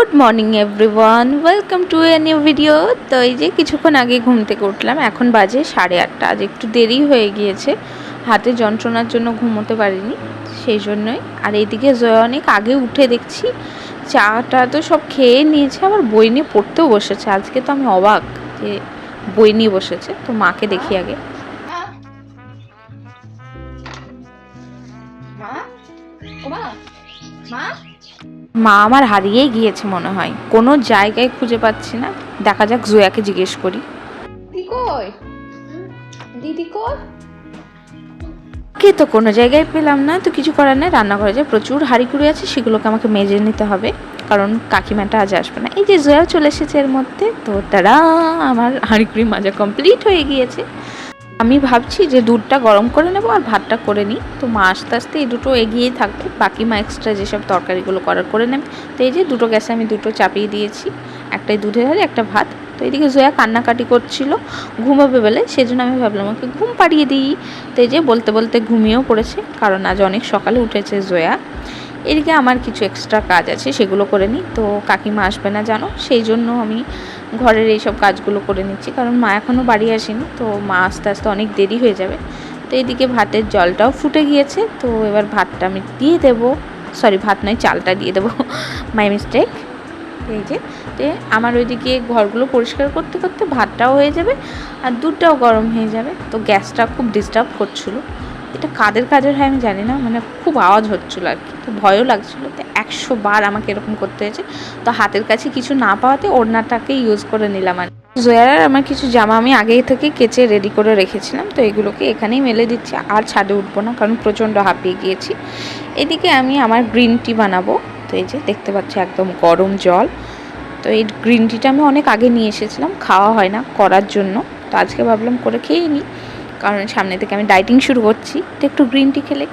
Good morning everyone, welcome to a new video. তো এই যে কিছুক্ষণ আগে ঘুম থেকে উঠলাম, এখন বাজে সাড়ে আটটা। আজ একটু দেরি হয়ে গিয়েছে, হাতে যন্ত্রণার জন্য ঘুমোতে পারিনি, সেই জন্যই। আর এইদিকে জয়া অনেক আগে উঠে দেখছি, চাটা তো সব খেয়ে নিয়েছে, আবার বই নিয়ে পড়তেও বসেছে। আজকে তো আমি অবাক যে বই নিয়ে বসেছে, তো মাকে দেখি আগে। মা আমার হারিয়েই গিয়েছে মনে হয়। কোনো জায়গায় খুঁজে পাচ্ছি না। দেখা যাক জোয়াকে জিজ্ঞেস করি। দিদি কই? দিদি কই? কে তো কোনো জায়গায় পেলাম না তো কিছু করার নেই। রান্না করা যায় প্রচুর হাঁড়ি কুড়ি আছে সেগুলোকে আমাকে মেজে নিতে হবে। কারণ কাকিমাটা আজ আসবে না। এই যে জয়াও চলে এসেছে এর মধ্যে তো তারা আমার হাঁড়ি কুড়ি মাজা কমপ্লিট হয়ে গিয়েছে। আমি ভাবছি যে দুধটা গরম করে নেব আর ভাতটা করে নিই। তো মা আস্তে আস্তে এই দুটো এগিয়েই থাকবে। বাকি মা এক্সট্রা যেসব তরকারিগুলো করার করে নেবে। তো এই যে দুটো গ্যাসে আমি দুটো চাপিয়ে দিয়েছি। একটাই দুধের হাড়ি, একটা ভাত। তো এদিকে জয়া কান্নাকাটি করছিল, ঘুমাবে বলে। সেজন্য আমি ভাবলাম, ওকে ঘুম পাড়িয়ে দিই। তো এই যে বলতে বলতে ঘুমিয়েও পড়েছে। কারণ আজ অনেক সকালে উঠেছে জয়া। এদিকে আমার কিছু এক্সট্রা কাজ আছে, সেগুলো করে নিই। তো কাকিমা আসবে না জানো? সেই জন্য আমি ঘরের এইসব কাজগুলো করে নিচ্ছি, কারণ মা এখনও বাড়ি আসেনি, তো মা আস্তে আস্তে অনেক দেরি হয়ে যাবে। তো এদিকে ভাতের জলটাও ফুটে গিয়েছে, তো এবার ভাতটা আমি দিয়ে দেবো সরি ভাত নয়, চালটা দিয়ে দেবো মাই মিস্টেক এই যে। তো আমার ওইদিকে ঘরগুলো পরিষ্কার করতে করতে ভাতটাও হয়ে যাবে আর দুধটাও গরম হয়ে যাবে, তো গ্যাসটা খুব ডিস্টার্ব করছিল। এটা কাদের কাজের হয় আমি জানি না মানে খুব আওয়াজ হচ্ছিল আর কি, তো ভয়ও লাগছিল। তো একশো বার আমাকে এরকম করতে হয়েছে, তো হাতের কাছে কিছু না পাওয়াতে ওড়নাটাকে ইউজ করে নিলাম আর জয়ার আর আমার কিছু জামা আমি আগে থেকে কেচে রেডি করে রেখেছিলাম, তো এগুলোকে এখানেই মেলে দিচ্ছি, আর ছাদে উঠবো না, কারণ প্রচণ্ড হাঁপিয়ে গিয়েছি। এদিকে আমি আমার গ্রিন টি বানাবো, তো এই যে দেখতে পাচ্ছি একদম গরম জল, তো এই গ্রিন টিটা আমি অনেক আগে নিয়ে এসেছিলাম, খাওয়া হয় না করার জন্য, তো আজকে ভাবলাম করে খেয়েই নিই কারণ সামনে থেকে আমি ডাইটিং শুরু করছি। তো একটু গ্রিন টি খেলে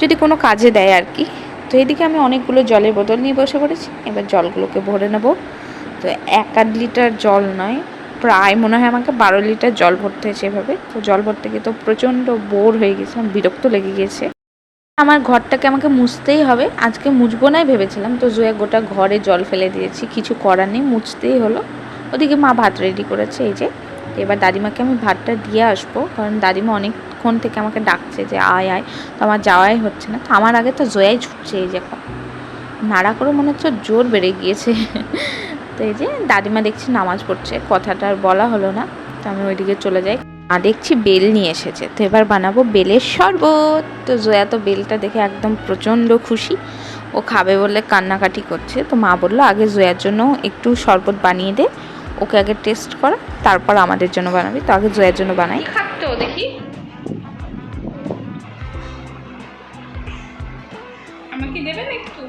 যদি কোনো কাজে দেয় আর কি। তো এদিকে আমি অনেকগুলো জলের বোতল নিয়ে বসে পড়েছি। এবার জলগুলোকে ভরে নেব। তো এক আধ লিটার জল নয়, প্রায় মনে হয় আমাকে বারো লিটার জল ভরতে হয়েছে এভাবে। তো জল ভরতে গিয়ে তো প্রচণ্ড বোর হয়ে গেছিলাম বিরক্ত লেগে গিয়েছে। আমার ঘরটাকে আমাকে মুছতেই হবে। আজকে মুছবো নাই ভেবেছিলাম। তো জয়া গোটা ঘরে জল ফেলে দিয়েছি। কিছু করার নেই, মুছতেই হলো। ওদিকে মা ভাত রেডি করেছে, এই যে। এবার দাদিমাকে আমি ভাতটা দিয়ে আসব, কারণ দাদিমা অনেকক্ষণ থেকে আমাকে ডাকছে যে আয় আয়। তো আমার যাওয়াই হচ্ছে না। তো আমার আগে তো জয়াই ছুটছে এই যে নাড়া করে মনে হচ্ছে জোর বেড়ে গিয়েছে। তো এই যে দাদিমা দেখছি নামাজ পড়ছে, কথাটা আর বলা হলো না। তো আমি ওইদিকে চলে যাই। আর দেখছি বেল নিয়ে এসেছে। তো এবার বানাবো বেলের শরবত। তো জয়া তো বেলটা দেখে একদম প্রচণ্ড খুশি। ও খাবে বলে কান্নাকাটি করছে। তো মা বলল, আগে জয়ার জন্য একটু শরবত বানিয়ে দে। ওকে আগে টেস্ট করা তারপর আমাদের জন্য বানাবি। তো আগে জয়ের জন্য বানাই। খাটতো দেখি? আমাকে দেবেন একটু?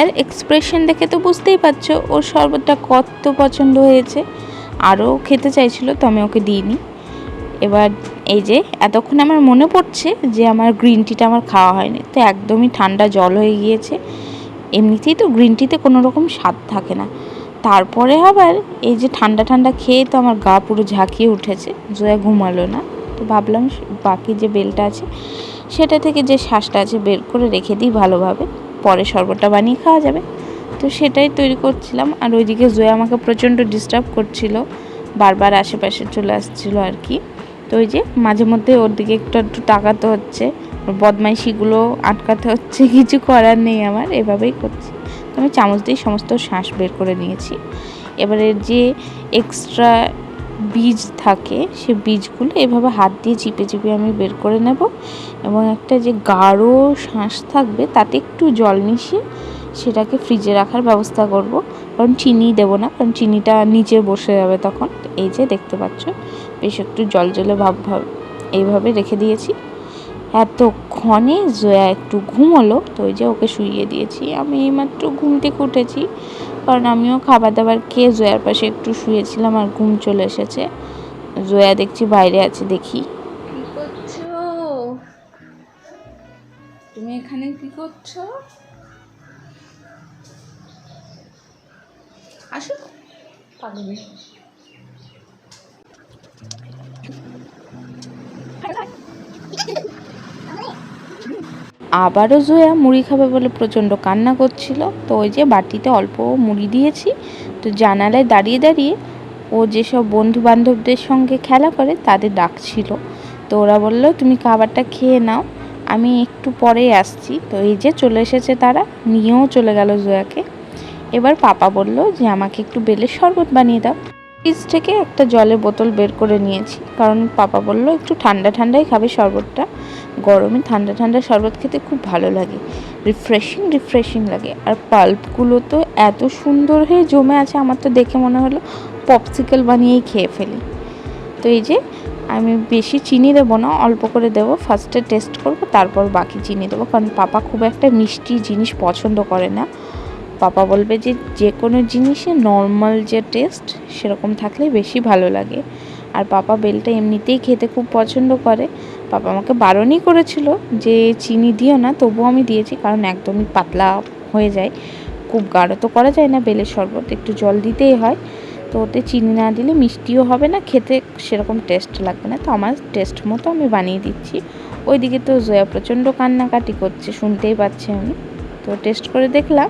এর এক্সপ্রেশন দেখে তো বুঝতেই পারছ ওর শরবতটা কত পছন্দ হয়েছে। আরও খেতে চাইছিল তো আমি ওকে দিইনি। এবার এই যে এতক্ষণ আমার মনে পড়ছে যে আমার গ্রিন টিটা আমার খাওয়া হয়নি। তো একদমই ঠান্ডা জল হয়ে গিয়েছে। এমনিতেই তো গ্রিন টিতে কোনো রকম স্বাদ থাকে না। তারপরে আবার এই যে ঠান্ডা ঠান্ডা খেয়ে তো আমার গা পুরো ঝাঁকিয়ে উঠেছে, জয়া ঘুমালো না। তো ভাবলাম বাকি যে বেলটা আছে, সেটা থেকে যে শ্বাসটা আছে বের করে রেখে দিই ভালোভাবে, পরে শরবতটা বানিয়ে খাওয়া যাবে। তো সেটাই তৈরি করছিলাম, আর ওইদিকে জয়া আমাকে প্রচণ্ড ডিস্টার্ব করছিল, বারবার আশেপাশে চলে আসছিল আর কি। তো ওই যে মাঝে মধ্যে ওর দিকে একটু একটু তাকাতে হচ্ছে বদমাইশিগুলো আটকাতে হচ্ছে, কিছু করার নেই আমার, এভাবেই করছি। আমি চামচ দিয়ে সমস্ত শ্বাস বের করে নিয়েছি। এবারে যে এক্সট্রা বীজ থাকে, সে বীজগুলো এভাবে হাত দিয়ে চিপে চিপে আমি বের করে নেব এবং একটা যে গাঢ় শ্বাস থাকবে, তাতে একটু জল মিশিয়ে সেটাকে ফ্রিজে রাখার ব্যবস্থা করব। কারণ চিনি দেবো না, কারণ চিনিটা নিচে বসে যাবে তখন। এই যে দেখতে পাচ্ছ, বেশ একটু জল জলে ভাব ভাব এইভাবে রেখে দিয়েছি। এতক্ষণে জয়া একটু ঘুমোলো তো ওই যে ওকে শুইয়ে দিয়েছি। আমি এইমাত্র ঘুম থেকে উঠেছি কারণ আমিও খাবার দাবার খেয়ে জয়ার পাশে একটু শুয়েছিলাম আর ঘুম চলে এসেছে। জয়া দেখছি বাইরে আছে, দেখি। তুমি এখানে কি করছ? আসো। আবারও জয়া মুড়ি খাবে বলে প্রচণ্ড কান্না করছিল। তো ওই যে বাটিতে অল্প মুড়ি দিয়েছি। তো জানালায় দাঁড়িয়ে দাঁড়িয়ে ও যেসব বন্ধু বান্ধবদের সঙ্গে খেলা করে তাদের ডাকছিল। তো ওরা বলল, তুমি খাবারটা খেয়ে নাও। আমি একটু পরেই আসছি। তো এই যে চলে এসেছে তারা, নিয়েও চলে গেল জয়াকে। এবার পাপা বলল যে, আমাকে একটু বেলের শরবত বানিয়ে দাও। ফ্রিজ থেকে একটা জলের বোতল বের করে নিয়েছি। কারণ পাপা বলল, একটু ঠান্ডা ঠান্ডাই খাবে শরবতটা। গরমে ঠান্ডা ঠান্ডা শরবত খেতে খুব ভালো লাগে। রিফ্রেশিং রিফ্রেশিং লাগে। আর পাল্পগুলো তো এত সুন্দর হয়ে জমে আছে, আমার তো দেখে মনে হলো পপসিকেল বানিয়েই খেয়ে ফেলি। তো এই যে, আমি বেশি চিনি দেবো না, অল্প করে দেবো। ফার্স্টে টেস্ট করব, তারপর বাকি চিনি দেবো। কারণ পাপা খুব একটা মিষ্টি জিনিস পছন্দ করে না। পাপা বলবে যে যে কোনো জিনিসে নর্মাল যে টেস্ট সেরকম থাকলে বেশি ভালো লাগে। আর পাপা বেলটা এমনিতেই খেতে খুব পছন্দ করে। পাপা আমাকে বারণই করেছিল যে, চিনি দিও না, তবুও আমি দিয়েছি, কারণ একদমই পাতলা হয়ে যায়। খুব গাঢ় তো করা যায় না বেলের শরবত, একটু জল দিতেই হয়। তো ওতে চিনি না দিলে মিষ্টিও হবে না, খেতে সেরকম টেস্ট লাগবে না। তো আমার টেস্ট মতো আমি বানিয়ে দিচ্ছি। ওইদিকে তো জয়া প্রচণ্ড কান্নাকাটি করছে, শুনতেই পাচ্ছি আমি। তো টেস্ট করে দেখলাম,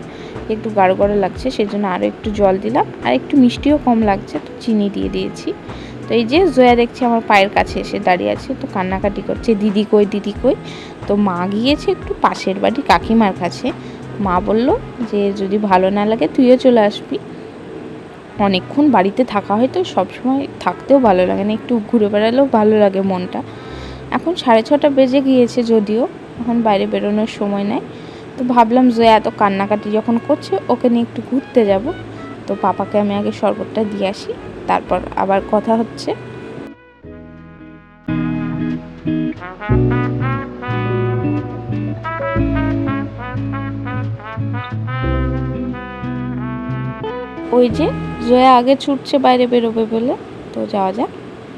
একটু গাঢ় গাঢ় লাগছে সেই জন্য আরও একটু জল দিলাম। আর একটু মিষ্টিও কম লাগছে, তো চিনি দিয়ে দিয়েছি। তো এই যে জয়া দেখছি আমার পায়ের কাছে এসে দাঁড়িয়ে আছে, তো কান্নাকাটি করছে, দিদি কই দিদি কই? তো মা গিয়েছে একটু পাশের বাড়ি কাকিমার কাছে। মা বলল যে, যদি ভালো না লাগে তুইও চলে আসবি। অনেকক্ষণ বাড়িতে থাকা হয় তো সবসময় থাকতেও ভালো লাগে না, একটু ঘুরে বেড়ালেও ভালো লাগে মনটা। এখন সাড়ে ছটা বেজে গিয়েছে যদিও, এখন বাইরে বেরোনোর সময় নেই। তো ভাবলাম জয়া এত কান্নাকাটি যখন করছে, ওকে নিয়ে একটু ঘুরতে যাব। তো পাপাকে আমি আগে শরবতটা দিয়ে আসি। তারপর আবার কথা হচ্ছে। ওই যে জয়া আগে ছুটছে বাইরে বেরোবে বলে, তো যাওয়া যাক।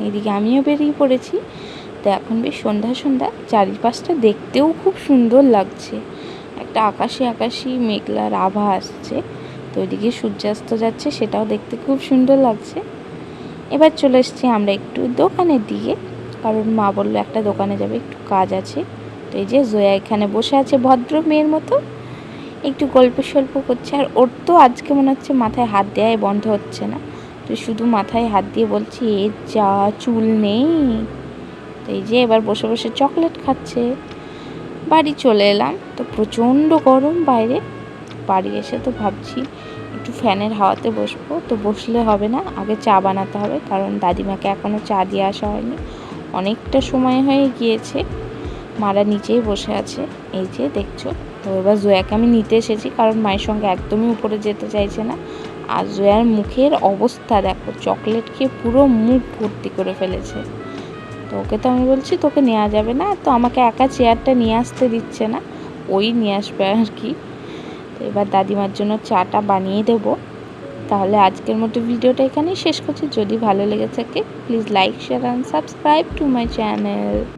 এইদিকে আমিও বেরিয়ে পড়েছি। তো এখন বেশ সন্ধ্যা সন্ধ্যা, চারিপাশটা দেখতেও খুব সুন্দর লাগছে। একটা আকাশে আকাশি মেঘলার আভা আসছে। তো ওইদিকে সূর্যাস্ত যাচ্ছে, সেটাও দেখতে খুব সুন্দর লাগছে। এবার চলে এসেছি আমরা একটু দোকানের দিকে কারণ মা বলল একটা দোকানে যাবে, একটু কাজ আছে। তো এই যে জয়া এখানে বসে আছে, ভদ্র মেয়ের মতো। একটু গল্প সল্প করছে। আর ওর তো আজকে মনে হচ্ছে মাথায় হাত দেওয়াই বন্ধ হচ্ছে না। তো শুধু মাথায় হাত দিয়ে বলছি, এ যা, চুল নেই। তো এই যে এবার বসে বসে চকলেট খাচ্ছে। বাড়ি চলে এলাম। তো প্রচণ্ড গরম বাইরে। বাড়ি এসে তো ভাবছি একটু ফ্যানের হাওয়াতে বসবো, তো বসলে হবে না, আগে চা বানাতে হবে, কারণ দাদিমাকে এখনও চা দিয়ে আসা হয়নি। অনেকটা সময় হয়ে গিয়েছে, মারা নিচেই বসে আছে, এই যে দেখছ। তো এবার জয়াকে আমি নিতে এসেছি, কারণ মায়ের সঙ্গে একদমই উপরে যেতে চাইছে না। আর জয়ার মুখের অবস্থা দেখো, চকলেট খেয়ে পুরো মুখ ভর্তি করে ফেলেছে। তো ওকে তো আমি বলছি, তোকে নেওয়া যাবে না, তো আমাকে একা চেয়ারটা নিয়ে আসতে দিচ্ছে না। ওই নিয়ে আসবে আর কি। তো এবার দাদিমার জন্য চাটা বানিয়ে দেব। তাহলে আজকের মতো ভিডিওটা এখানেই শেষ করছি। যদি ভালো লেগে থাকে please like share and subscribe to my channel